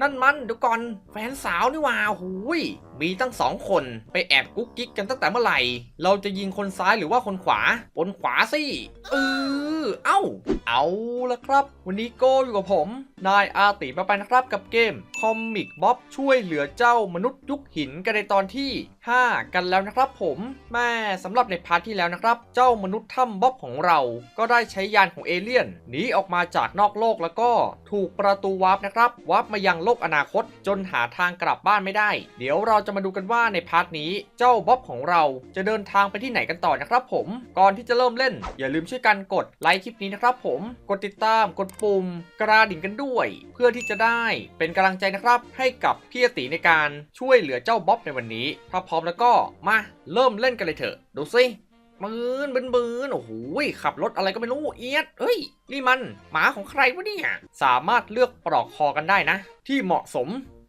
นั่นมันเดี๋ยวก่อนแฟนสาวนี่ว่าหูยมีตั้งสองคนไปแอบกุ๊กกิ๊กกันตั้งแต่เมื่อไหร่ เราจะยิงคนซ้ายหรือว่าคนขวา บนขวาสิเออเอ้า เอาละครับ วันนี้โก้อยู่กับผม นายอาติมาไปนะครับกับเกมคอมิกบ๊อบช่วยเหลือเจ้ามนุษย์ยุคหินกันในตอนที่ 5 กันแล้วนะครับผม แม่สำหรับในพาร์ทที่แล้วนะครับ เจ้ามนุษย์ถ้ำบ๊อบของเรา ก็ได้ใช้ยานของเอเลี่ยนหนีออกมาจากนอกโลกแล้วก็ถูกประตูวาร์ปนะครับวาร์ปมายังโลกอนาคตจนหาทางกลับบ้านไม่ได้ เดี๋ยวเราจะมาดูกันว่าในพาร์ทนี้เจ้าบ๊อบของเราจะเดินทางไปที่ไหนกันต่อนะครับผม ก่อนที่จะเริ่มเล่น อย่าลืมช่วยกันกดไลค์คลิปนี้นะครับผมกดติดตามกดปุ่มกระดิ่งกันด้วย เพื่อที่จะได้เป็นกำลังใจนะครับ ให้กับพี่อติในการช่วยเหลือเจ้าบ๊อบในวันนี้ ถ้าพร้อมแล้วก็มาเริ่มเล่นกันเลยเถอะ ดูสิบืนบืนบืนโอ้โหขับรถอะไรก็ไม่รู้เอียดเอ้ย นี่มันหมาของใครวะเนี่ย สามารถเลือกปลอกคอกันได้นะ ที่เหมาะสม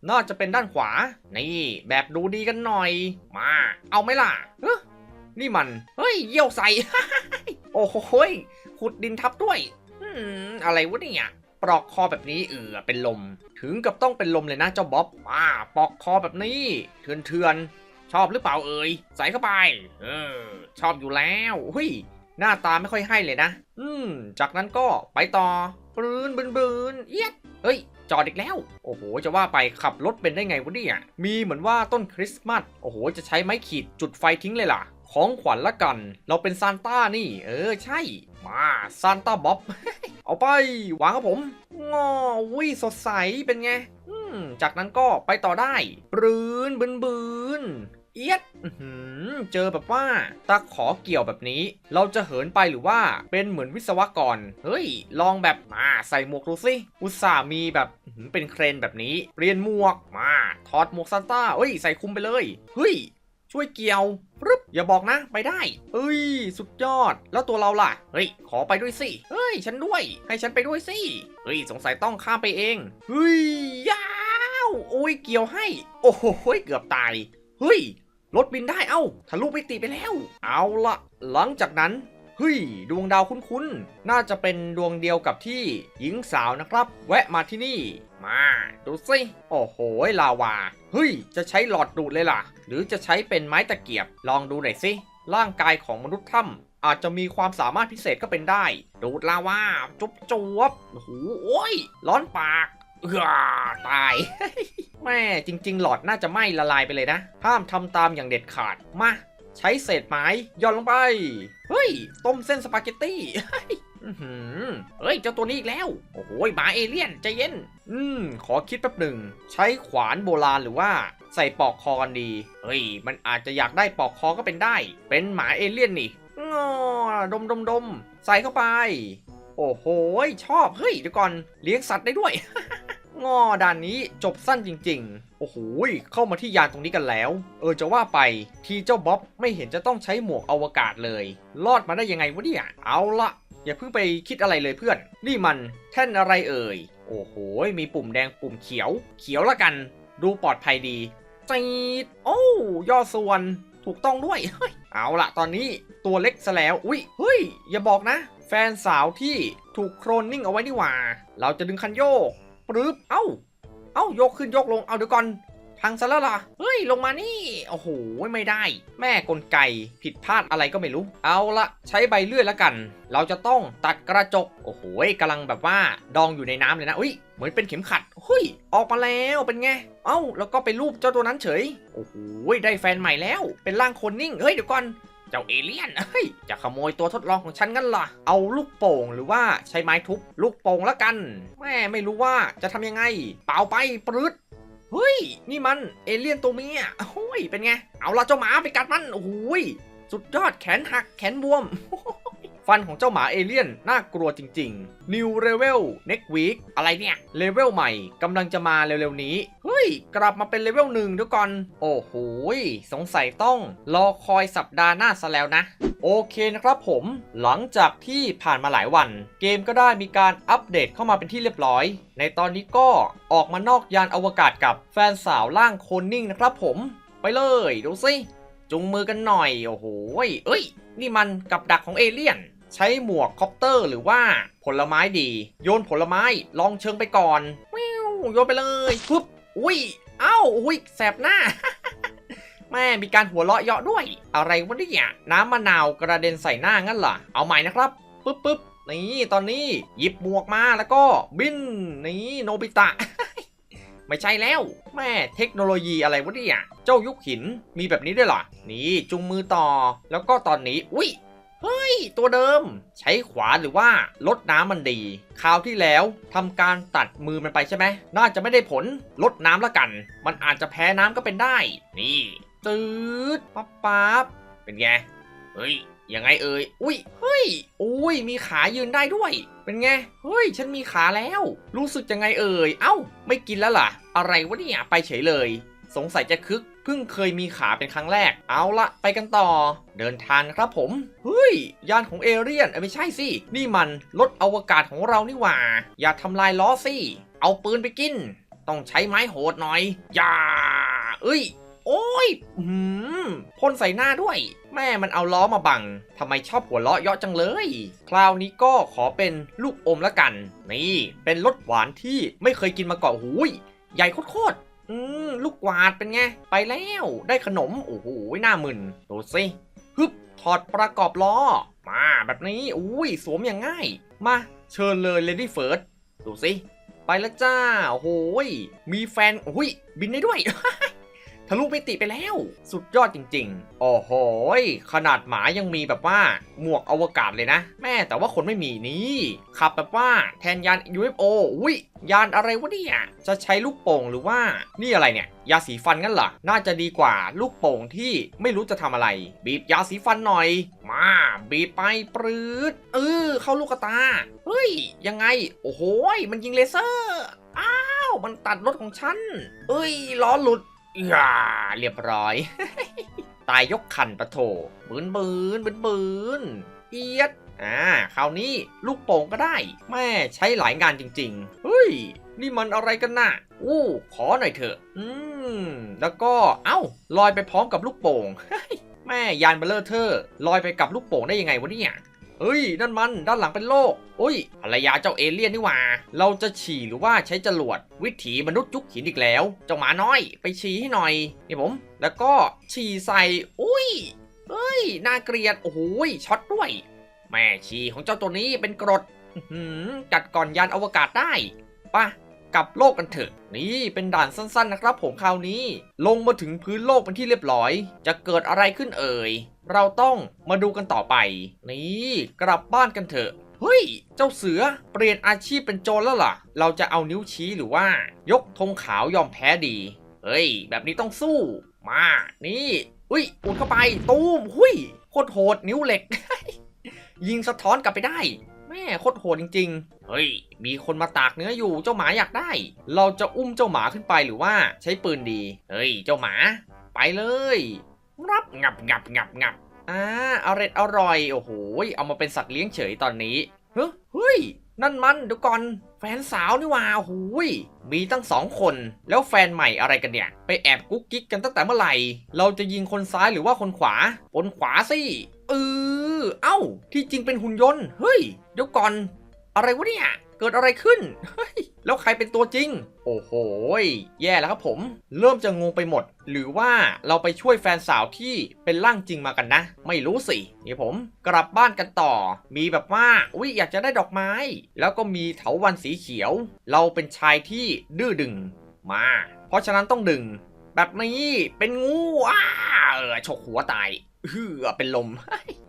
น่าจะเป็นด้านขวา นี่ แบบดูดีกันหน่อย มา เอาไหมล่ะเอ้อนี่มัน เฮ้ย เยี่ยวใส่ โอ้โห ขุดดินทับด้วยอืมอะไรวะเนี่ยปลอกคอแบบนี้เออเป็นลม ถึงกับต้องเป็นลมเลยนะเจ้าบ๊อบมาปลอกคอแบบนี้เถื่อนเถื่อนๆชอบหรือเปล่าเอ่ยใส่เข้าไป เออ ชอบอยู่แล้วเฮ้ยหน้าตาไม่ค่อยให้เลยนะ อืม จากนั้นก็ไปต่อปรืนบืนบืนเอียดเฮ้ย จอดอีกแล้ว โอ้โห จะว่าไปขับรถเป็นได้ไงวะเนี่ย มีเหมือนว่าต้นคริสต์มาส โอ้โห จะใช้ไม้ขีดจุดไฟทิ้งเลยล่ะ ของขวัญละกัน เราเป็นซานต้านี่ เออใช่ มาซานต้าบ๊อบ เอาไปวางครับผมงอวิสดใสเป็นไงจากนั้นก็ไปต่อได้ปรืนบืนบืนเอียดเจอแบบว่าตะขอเกี่ยวแบบนี้ เราจะเหินไปหรือว่าเป็นเหมือนวิศวกร เฮ้ย ลองแบบมาใส่หมวกดูสิอุตส่ามีแบบเป็นเครนแบบนี้เปลี่ยนหมวกมาถอดหมวกซานต้าเฮ้ย ใส่คุมไปเลย เฮ้ย ช่วยเกี่ยวปึ๊บอย่าบอกนะ ไปได้ เอ้ย สุดยอด แล้วตัวเราล่ะ เฮ้ย ขอไปด้วยสิ เฮ้ย ฉันด้วย ให้ฉันไปด้วยสิ เฮ้ย สงสัยต้องข้ามไปเอง เฮ้ย ยาวโอ้ย เกี่ยวให้ โอ้โหเกือบตาย เฮ้ย รถบินได้ เอ้า ทะลุไปตีไปแล้ว เอาละหลังจากนั้น เฮ้ยดวงดาวคุ้นๆ น่าจะเป็นดวงเดียวกับที่หญิงสาวนะครับ แวะมาที่นี่ มาดูสิ โอ้โหลาวา เฮ้ย จะใช้หลอดดูดเลยล่ะ หรือจะใช้เป็นไม้ตะเกียบ ลองดูหน่อยสิ ร่างกายของมนุษย์ถ้ำอาจจะมีความสามารถพิเศษก็เป็นได้ ดูดลาวา จุบจวบโอ้โหโอ้ย ร้อนปากเออตาย แม่จริง ๆ หลอดน่าจะไหม้ละลายไปเลยนะ ห้ามทำตามอย่างเด็ดขาด มา ใช้เศษไม้ย่อนลงไป เฮ้ย ต้มเส้นสปาเกตตี้เฮ้ย เจ้าตัวนี้อีกแล้ว โอ้โหหมาเอเลี่ยนใจเย็น อืม ขอคิดแป๊บหนึ่ง ใช้ขวานโบราณหรือว่าใส่ปอกคอกันดี เฮ้ย มันอาจจะอยากได้ปอกคอก็เป็นได้ เป็นหมาเอเลี่ยนนี่งอดมดมดมใส่เข้าไป โอ้โห ชอบ เฮ้ย เดี๋ยวก่อน เลี้ยงสัตว์ได้ด้วย งอด่านนี้จบสั้นจริง ๆ โอ้โหเข้ามาที่ยานตรงนี้กันแล้ว เออจะว่าไปทีเจ้าบ๊อบไม่เห็นจะต้องใช้หมวกอวกาศเลย รอดมาได้ยังไงวะเนี่ย เอาละอย่าเพิ่งไปคิดอะไรเลยเพื่อน นี่มันแท่นอะไรเอ่ย โอ้โห มีปุ่มแดงปุ่มเขียว เขียวละกัน ดูปลอดภัยดีจีดโอ้ย่อส่วนถูกต้องด้วย เอาละตอนนี้ตัวเล็กซะแล้ว อุ้ยเฮ้ย อย่าบอกนะ แฟนสาวที่ถูกโครนนิ่งเอาไว้นี่หว่า เราจะดึงคันโยก รึบเอ้า เอ้ายกขึ้นยกลง เอาเดี๋ยวก่อน พังซะแล้วล่ะ เฮ้ย ลงมานี่ โอ้โห ไม่ได้ แม่กลไกผิดพลาดอะไรก็ไม่รู้ เอาละใช้ใบเลื่อยแล้วกัน เราจะต้องตัดกระจก โอ้โหกำลังแบบว่าดองอยู่ในน้ำเลยนะ อุ้ย เหมือนเป็นเข็มขัดเฮ้ย ออกมาแล้วเป็นไง เอ้า แล้วก็ไปรูปเจ้าตัวนั้นเฉย โอ้โห ได้แฟนใหม่แล้ว เป็นร่างคนนิ่ง เฮ้ย เดี๋ยวก่อน เจ้าเอเลี่ยนเฮ้ยจะขโมยตัวทดลองของฉันงั้นล่ะ เอาลูกโป่งหรือว่าใช้ไม้ทุบลูกโป่งละกันแม่ไม่รู้ว่าจะทำยังไง เป่าไปปรืดเฮ้ย นี่มันเอเลี่ยนตัวเมียโอ้ยเป็นไง เอาละเจ้าหมาไปกัดมันโอ้ยสุดยอดแขนหักแขนบวม ฟันของเจ้าหมาเอเลี่ยนน่ากลัวจริง ๆ New Level Next Week อะไรเนี่ยเลเวลใหม่กำลังจะมาเร็วๆนี้ เฮ้ย กลับมาเป็นเลเวลหนึ่งเดี๋ยวก่อน โอ้โหสงสัยต้องรอคอยสัปดาห์หน้าซะแล้วนะโอเคนะครับผมหลังจากที่ผ่านมาหลายวัน เกมก็ได้มีการอัปเดตเข้ามาเป็นที่เรียบร้อย ในตอนนี้ก็ออกมานอกยานอวกาศกับแฟนสาวร่างโคนนิ่งนะครับผม ไปเลยดูสิจุงมือกันหน่อย โอ้โหเอ้ย นี่มันกับดักของเอเลี่ยน ใช้หมวกคอปเตอร์หรือว่าผลไม้ดี โยนผลไม้ลองเชิงไปก่อนวิวโยนไปเลยปุ๊บอุ้ยเอ้าอุ้ยแสบหน้าแม่มีการหัวเราะเยาะด้วย อะไรวะเนี่ยน้ำมะนาวกระเด็นใส่หน้างั้นเหรอเอาใหม่นะครับปึ๊บปึ๊บนี่ตอนนี้หยิบหมวกมาแล้วก็บินนี่โนบิตะ ไม่ใช่แล้ว แม่เทคโนโลยีอะไรวะเนี่ยเจ้ายุคหินมีแบบนี้ด้วยเหรอนี่จุงมือต่อ แล้วก็ตอนนี้อุ้ย เฮ้ย ตัวเดิม ใช้ขวาหรือว่าลดน้ำมันดี คราวที่แล้วทำการตัดมือมันไปใช่ไหม น่าจะไม่ได้ผลลดน้ำละกัน มันอาจจะแพ้น้ำก็เป็นได้ นี่ตืดปั๊บปั๊บเป็นไง เฮ้ยยังไงเอ่ย อุ้ย เฮ้ย อุ้ย มีขายืนได้ด้วย เป็นไง เฮ้ย ฉันมีขาแล้ว รู้สึกยังไงเอ่ย เอ้า ไม่กินแล้วล่ะ อะไรวะเนี่ย ไปเฉยเลย สงสัยจะคึก เพิ่งเคยมีขาเป็นครั้งแรก เอาละไปกันต่อ เดินทางครับผมเฮ้ยยานของเอเรียนไม่ใช่สิ นี่มันรถอวกาศของเรานี่หว่า อย่าทำลายล้อสิ เอาปืนไปกิน ต้องใช้ไม้โหดหน่อย อย่า เอ้ย โอ้ยอืมพ่นใส่หน้าด้วย แม่มันเอาล้อมาบังทำไมชอบหัวล้อเยาะจังเลย คราวนี้ก็ขอเป็นลูกอมละกัน นี่ เป็นรสหวานที่ไม่เคยกินมาก่อนหูยใหญ่โคตร อืมลูกกวาดเป็นไง ไปแล้วได้ขนม โอ้โหหน้ามึนดูสิฮึบถอดประกอบล้อ มาแบบนี้อุ้ยสวมอย่างง่าย มาเชิญเลยเลดี้เฟิร์สดูสิไปแล้วจ้าโอ้ยมีแฟนโอ้ยบินได้ด้วยะลุมิติไปแล้ว สุดยอดจริง ๆ โอ้โหยขนาดหมายังมีแบบว่าหมวกอวกาศเลยนะ แม่แต่ว่าคนไม่มีนี่ขับแบบว่าแทนยาน UFO อุ้ยยานอะไรวะเนี่ย จะใช้ลูกโป่งหรือว่า นี่อะไรเนี่ย ยาสีฟันงั้นเหรอ น่าจะดีกว่าลูกโป่งที่ไม่รู้จะทำอะไร บีบยาสีฟันหน่อย มา บีบไปปรืดเออเข้าลูกตา เฮ้ย ยังไง โอ้โหยมันยิงเลเซอร์ อ้าว มันตัดรถของฉัน เอ้ยล้อหลุด อย่าเรียบร้อย ตายยกคันปะโถบืนบืนบืนบืนเอียดอ่าคราวนี้ลูกโป่งก็ได้ แม่ใช้หลายงานจริงๆ เฮ้ย นี่มันอะไรกันน่ะอู้ขอหน่อยเถอะ อืม แล้วก็เอ้าลอยไปพร้อมกับลูกโป่งแม่ยานเบลเลอร์เทอลอยไปกับลูกโป่งได้ยังไงวะเนี่ย เฮ้ยนั่นมันด้านหลังเป็นโลกอุ้ยภรรยาเจ้าเอเลี่ยนนี่หว่า เราจะฉี่หรือว่าใช้จรวด วิถีมนุษย์ยุคหินอีกแล้ว เจ้าหมาน้อยไปฉี่ให้หน่อยนี่ผม แล้วก็ฉี่ใส่อุ้ยเฮ้ยน่าเกลียดโอ้โหยช็อตด้วย แม่ฉี่ของเจ้าตัวนี้เป็นกรดจัดก่อนยานอวกาศได้ปะ กลับโลกกันเถอะ นี่เป็นด่านสั้นๆนะครับผมคราวนี้ ลงมาถึงพื้นโลกเป็นที่เรียบร้อย จะเกิดอะไรขึ้นเอ่ย เราต้องมาดูกันต่อไป นี่กลับบ้านกันเถอะเฮ้ย เจ้าเสือเปลี่ยนอาชีพเป็นโจรแล้วล่ะ เราจะเอานิ้วชี้หรือว่า ยกธงขาวยอมแพ้ดี เฮ้ย แบบนี้ต้องสู้ มา นี่อุ้ยอุดเข้าไป ตูม หุยโคตรโหดนิ้วเหล็ก ยิงสะท้อนกลับไปได้ ม่โคตรโหดจริง ๆ เฮ้ย มีคนมาตากเนื้ออยู่เจ้าหมาอยากได้ เราจะอุ้มเจ้าหมาขึ้นไปหรือว่าใช้ปืนดี เฮ้ย เจ้าหมา ไปเลย รับงับงับงับงับอ่าอร่อยอร่อย โอ้โห เอามาเป็นสัตว์เลี้ยงเฉยตอนนี้ เฮ้ย นั่นมันเดี๋ยวก่อน แฟนสาวนี่ว่าโอ้โหยมีตั้งสองคน แล้วแฟนใหม่อะไรกันเนี่ย ไปแอบกุ๊กกิ๊กกันตั้งแต่เมื่อไหร่ เราจะยิงคนซ้ายหรือว่าคนขวา คนขวาสิเออ เอ้า ที่จริงเป็นหุ่นยนต์ เฮ้ย เดี๋ยวก่อน อะไรวะเนี่ย เกิดอะไรขึ้น เฮ้ย แล้วใครเป็นตัวจริง โอ้โห แย่แล้วครับผม เริ่มจะงงไปหมด หรือว่าเราไปช่วยแฟนสาวที่เป็นร่างจริงมากันนะ ไม่รู้สิ นี่ผม กลับบ้านกันต่อ มีแบบว่า อุ๊ย อยากจะได้ดอกไม้ แล้วก็มีเถาวันสีเขียว เราเป็นชายที่ดื้อดึง มา เพราะฉะนั้นต้องดึง แบบนี้ เป็นงูอ้าเออฉกหัวตาย เฮือเป็นลม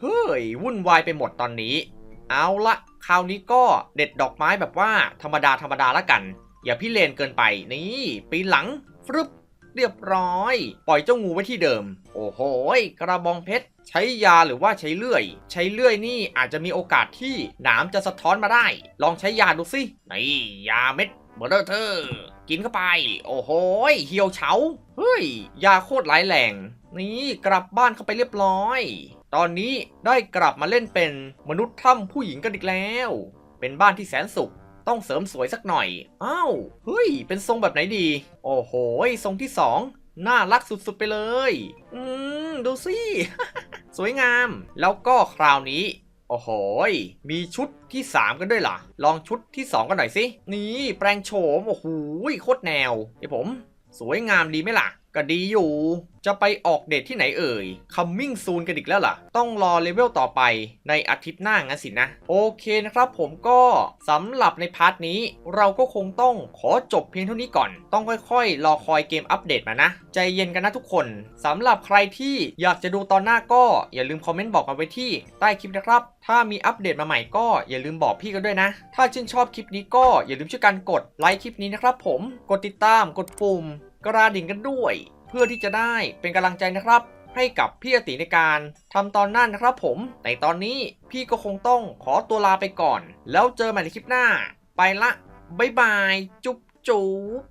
เฮ้ย วุ่นวายไปหมดตอนนี้ เอาละคราวนี้ก็เด็ดดอกไม้แบบว่าธรรมดาธรรมดาละกัน อย่าพี่เลนเกินไปนี่ปีหลังฟรึบเรียบร้อย ปล่อยเจ้างูไว้ที่เดิม โอ้โหยกระบองเพชรใช้ยาหรือว่าใช้เลื่อย ใช้เลื่อยนี่อาจจะมีโอกาสที่หนามจะสะท้อนมาได้ ลองใช้ยาดูสินี่ยาเม็ดเบอร์เธอ กินเข้าไป โอ้โหยเหี่ยวเฉาเฮ้ย ยาโคตรร้ายแรง นี่กลับบ้านเข้าไปเรียบร้อย ตอนนี้ได้กลับมาเล่นเป็นมนุษย์ถ้ำผู้หญิงกันอีกแล้ว เป็นบ้านที่แสนสุขต้องเสริมสวยสักหน่อย อ้าว เฮ้ย เป็นทรงแบบไหนดี โอ้โห ทรงที่สองน่ารักสุดๆไปเลย อืม ดูสิ สวยงาม แล้วก็คราวนี้ โอ้โห มีชุดที่ 3 กันด้วยล่ะ ลองชุดที่ 2 กันหน่อยสิ นี่ แปลงโฉม โอ้โห โคตรแนว เดี๋ยวผม สวยงามดีไหมล่ะ ก็ดีอยู่ จะไปออกเดทที่ไหนเอ่ย coming soon กันอีกแล้วล่ะ ต้องรอเลเวลต่อไปในอาทิตย์หน้างั้นสินะ โอเคนะครับผมก็สำหรับในพาร์ทนี้ เราก็คงต้องขอจบเพียงเท่านี้ก่อน ต้องค่อยๆ รอคอยเกมอัปเดตมานะ ใจเย็นกันนะทุกคนสำหรับใครที่อยากจะดูตอนหน้าก็อย่าลืมคอมเมนต์บอกมาไว้ที่ใต้คลิปนะครับ ถ้ามีอัปเดตมาใหม่ก็อย่าลืมบอกพี่กันด้วยนะ ถ้าชื่นชอบคลิปนี้ก็อย่าลืมช่วยกันกดไลค์คลิปนี้นะครับผม กดติดตาม กดปุ่ม กระดิ่งกันด้วย เพื่อที่จะได้เป็นกำลังใจนะครับ ให้กับพี่อติในการทำตอนหน้านะครับผมแต่ตอนนี้พี่ก็คงต้องขอตัวลาไปก่อน แล้วเจอกันใหม่ในคลิปหน้า ไปละบ๊ายบาย จุ๊บจุ๊บ